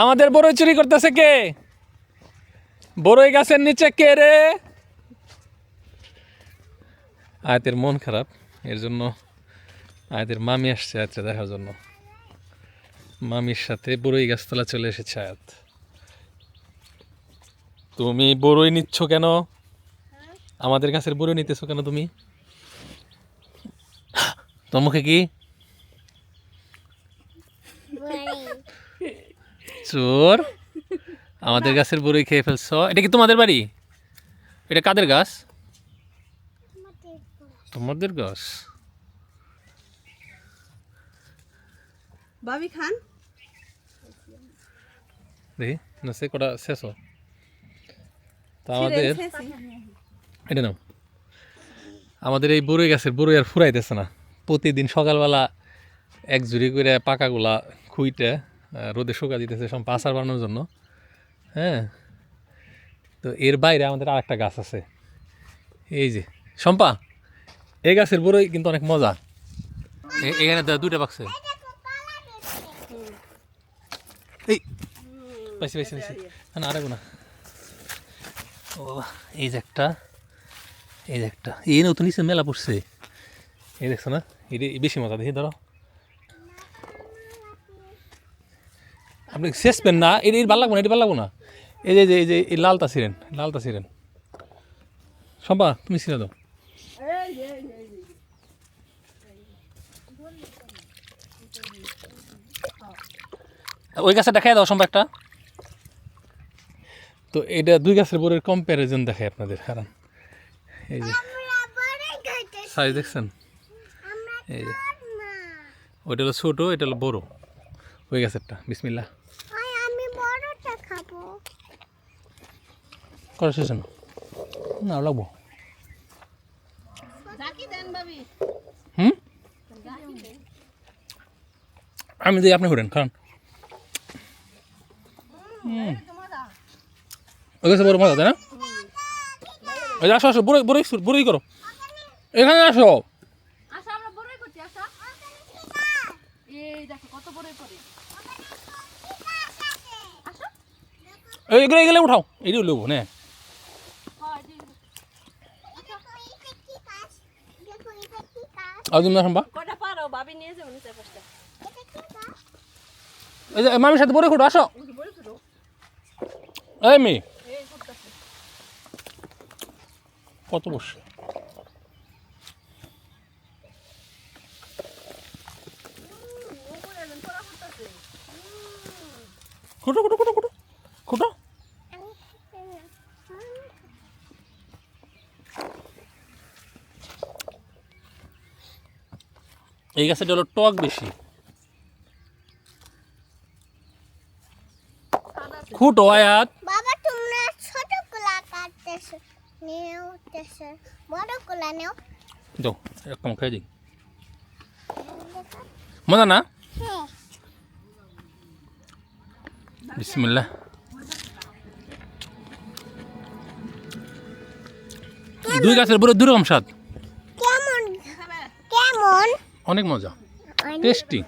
আমাদের বড়ই চুরি করতেছে কে? বড়ই গাছের নিচে কে রে? আয়াতের মন খারাপ, এর জন্য আয়াতের মামি আসছে আয়াতটা দেখার জন্য। মামির সাথে বড়ই গাছতলা চলে এসেছে আয়াত। তুমি বড়ই নিচ্ছ কেন? আমাদের গাছের বড়ই নিতেছো কেন তুমি? তোর মুখে কি চোর আমাদের গাছের বড়ই খেয়ে ফেলছ। এটা কি তোমাদের বাড়ি? এটা কাদের গাছ? তোমাদের গাছ? ভাবি খান। দেখি না সে কটা শেষ। তা আমাদের এটা নাও। আমাদের এই বড়ই গাছের বড়ই আর ফুরাইতেছে না। প্রতিদিন সকালবেলা এক জুড়ি করে পাকাগুলা খুইটে রোদে শুকা দিতেছে, সব আচার বানানোর জন্য। হ্যাঁ? তো এর বাইরে আমাদের আর একটা গাছ আছে। এই যে, শম্পা, এই গাছের বড়ই কিন্তু অনেক মজা। এখানে দে- দুইটা বাক্সে। এই, পাইছি পাইছি পাইছি। না আর না। ও এই যে একটা, এই যে একটা। এই নতুন নিচে মেলা পড়ছে। এই দেখছ না? এই বেশি মজা, দেখি, ধরো। আপনি শেষ পেন না এটা এটা ভালো লাগবো না, এটা ভালো লাগবো না। এই যে এই যে, এই লালটা ছিলেন লালটা ছিলেন সম্পা তুমি ছিঁড়ে দাও। ওই গাছে দেখাই দাও সম্পা একটা। তো এটা দুই গাছের বরের কম্প্যারিজন দেখায় আপনাদের, কারণ এই যে সাইজ দেখছেন? এই যে, ওইটা হলো ছোটো, এটা হলো বড়। ওই গাছেরটা বিসমিল্লা আমি বড়টা খাব করা শেষ না না লাগবো। হুম? আমি দিই আপনি ঘুরেন কারণ ওই গাছে বড় মজা তাই না? ওই আসো আসো বড়ই বড়ই বড়ই করো। এখানে আসো এগুলো এগুলো উঠাও। এগুলো নেব নে হয় ঠিক দেখো এটা কি গাছ দেখো এটা আর না সম্পা কটা পারো? ভাবি নিয়ে যাব নিচে পাশটা এটা কি গাছ এই যে মামির সাথে বড়ই খুঁটো আসো। এই মেয়ে। কত বসে খুঁটো খুঁটো। এই গাছটা হলো টক বেশি। খুঁটো আয়াত বাবা তোমরা ছোট কলা কাটতেছো নেও তেছো বড় কলা নেও দাও এরকম খাই দিই। মজা না? হ্যাঁ। বিসমিল্লাহ। দুই গাছের বড় দুরকম স্বাদ। কেমন অনেক মজা। টেস্টি।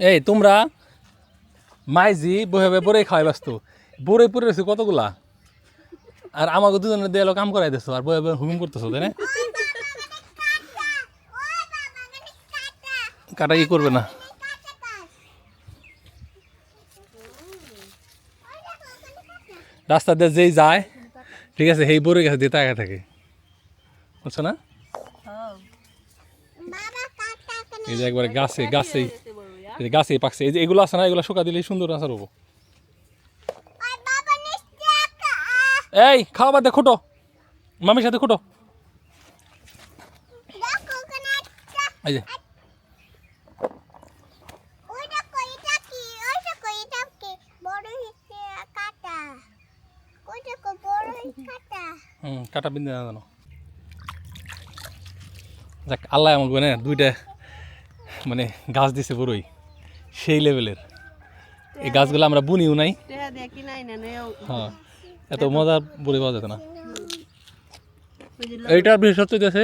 এই তোমরা মাইজি বহে বড়ই খাওয়াই বাস্তু বড়ই পরে রয়েছে কতগুলা? আর আমাকে দুজনে দিয়ে কাম করাই দিছো আর বহে বহে হুকুম করতেছো তাই না? কাটা কি করবে না? রাস্তা দিয়ে যেই যায় ঠিক আছে সেই বড়ই গেছে দিয়ে তাকা থাকে। বুঝছ না? কাটা কেন এই যে একবারে গাছে গাছেই এই গাছেই পাকছে এই যে এগুলো আছে না এগুলো শুকা দিলেই সুন্দর আচার হব। এই খাওয়া বাদ খুঁটো। মামির সাথে খুঁটো। এই যে। হুম কাটা বিন্দু না জানো। যাক আল্লাহ আমাকে মানে দুইটা মানে গাছ দিছে বড়ই সেই লেভেলের এই গাছগুলো আমরা বুনিও নাই। হ্যাঁ এত মজার বড়ি পাওয়া যেত না। এইটার বিশেষত্ব হচ্ছে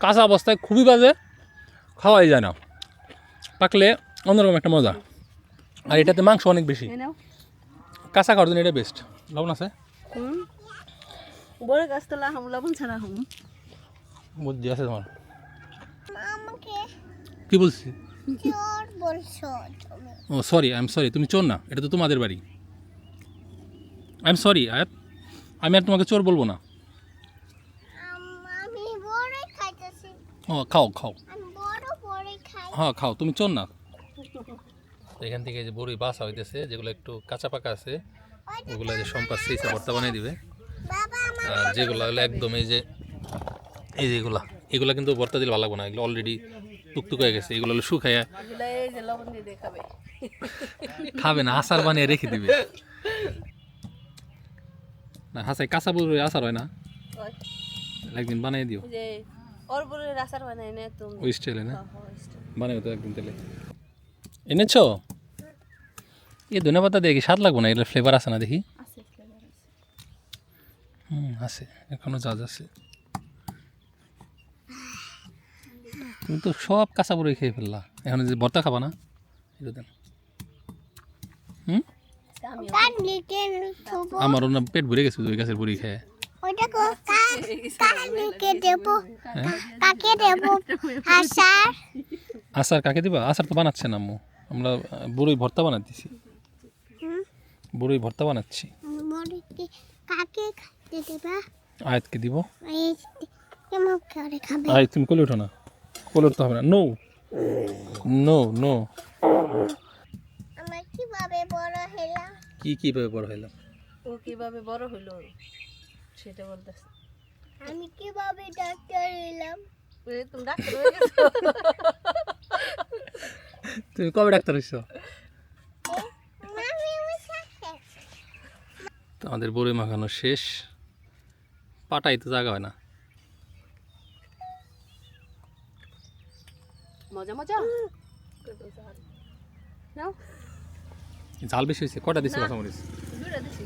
কাঁচা অবস্থায় খুবই বাজে খাওয়াই যায় না। পাকলে অন্যরকম একটা মজা। আর এটাতে মাংস অনেক বেশি। কাঁচা খাওয়ার জন্য এটা বেস্ট লবণ আছে? হুম। বড় গাছ তো লাহাম লবণ ছাড়া হুম। বুদ্ধি আছে তোমার। কি বলছি ও সরি আই এম সরি তুমি চোর না এটা তো তোমাদের বাড়ি। আই এম সরি আয়াত আমি আর তোমাকে চোর বলব না। ও খাও খাও। হ্যাঁ খাও তুমি চোর না। এখান থেকে যে বড়ি বাসা হইতেছে যেগুলো একটু কাঁচা পাকা আছে ওগুলো যে সম্পাদ সেই ভর্তা বানিয়ে দিবে। আর যেগুলো একদম এই যে এই যে এগুলা এগুলো কিন্তু ভর্তা দিলে ভালো লাগবে না এগুলো অলরেডি টুকটুক হয়ে গেছে এগুলো হলো শুকাইয়া। খাবে। না আচার বানিয়ে রেখে দিবে। না হাসাই কাঁচা আচার হয় না। একদিন বানিয়ে দিও। ওই স্টাইলে না? হ্যাঁ। বানিয়ে তো একদিন তেলে এনেছো? এই ধনে পাতা দেখি স্বাদ লাগবো না? এগুলো ফ্লেভার আছে না দেখি। হুম আছে এখনও জাজ আছে। তুমি তো সব কাঁচা বড়ি খেয়ে ফেললা। এখন যে ভর্তা খাবা না? এটা দেন। হুম? তা আমি কান লিখে থবো আমারও না পেট ভরে গেছে ওই গাছের বড়ি খেয়ে। আশার আচার কাকে দিবা? আচার তো বানাচ্ছে না আম্মু। আমরা বড়ই ভর্তা বানাচ্ছি হুম? বড়ই ভর্তা বানাচ্ছি। আয়াতকে দিব। এই কেমন করে খাবে? আয় তুমি কোলে ওঠো না। কোলে উঠতে হবে না। নো নো নো আমরা কীভাবে বড় হলাম কি কীভাবে বড় হইলাম? ও কীভাবে বড় হইল সেটা বলতেছে। আমি কীভাবে ডাক্তার হলাম তুমি ডাক্তার হয়ে গেছো। তুমি কবে ডাক্তার হইছো? আমি আমাদের বড়ই মাখানো শেষ। পাটাই তো জায়গা হয় না। মজা মজা? নাও। ঝাল বেশি হয়েছে কটা না। কাঁচামরিচ দুইটা দিছি।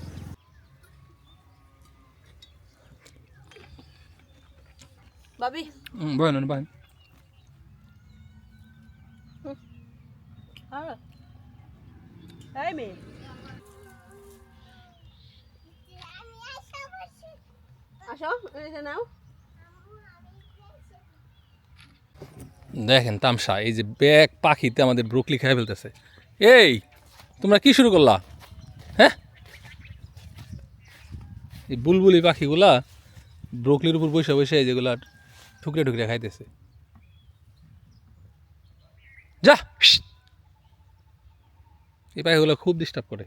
বাবি হুম বয় না বয় এই মেয়ে। আমি আসো নাও। দেখেন তামসা, এই যে ব্যাগ পাখিতে আমাদের ব্রোকলি খেয়ে ফেলতেছে। এই, তোমরা কি শুরু করলা? হ্যাঁ? এই বুলবুলি পাখিগুলা ব্রোকলির উপর বসে বসে যেগুলা ঠুকরে ঠুকরে খাইতেছে। যা এই পাখিগুলো খুব ডিস্টার্ব করে